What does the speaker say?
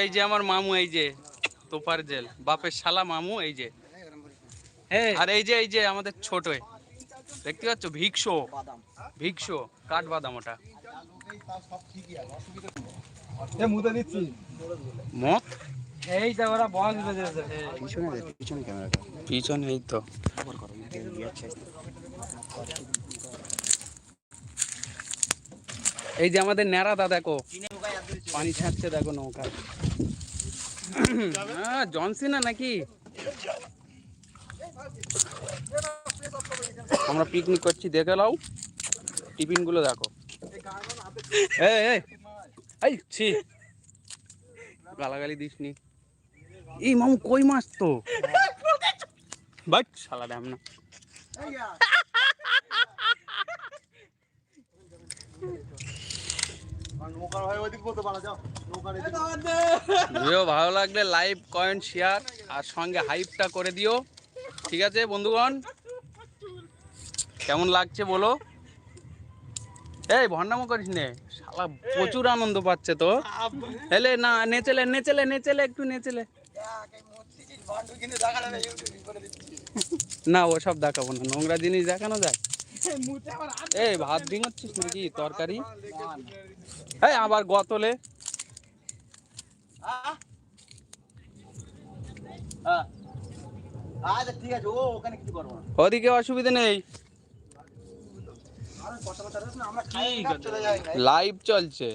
এই। যে আমার মামু এই যে তোপার জেল। বাপের শালা মামু এই যে। আর এই যে এই যে আমাদের ছোট। দেখতে পাচ্ছ? ভিক্ষো। ভিক্ষো। কাঠ বাদাম ওটা মুতে এই ওরা বেজেছে পিছনে এই তো। এই যে আমাদের ন্যাড়াদা দেখো। পানি ছাড়ছে দেখো নৌকা। হ্যাঁ জনসিনা নাকি? আমরা পিকনিক করছি দেখে নাও। টিফিনগুলো দেখো। এই ছি। গালাগালি দিসনি এই মামু কই মাছ তো? বাট শালা দাম না। ভিডিও ভালো লাগলে লাইভ কয়েন শেয়ার আর সঙ্গে হাইপটা করে দিও। ঠিক আছে, বন্ধুগণ? কেমন লাগছে বলো? এই ভন্ডামো করিস নে। প্রচুর আনন্দ পাচ্ছে তো। এলে না, নেচেলে নেচেলে নেচেলে, একটু নেচেলে। না, ওসব দেখাবো না, নোংরা জিনিস দেখানো যায় এই ভাত ডিঙাচ্ছিস নাকি তরকারি। এই আবার গতলে। ঠিক আছে ও ওখানে কিছু করব না ওদিকে অসুবিধা নেই লাইভ চলছে।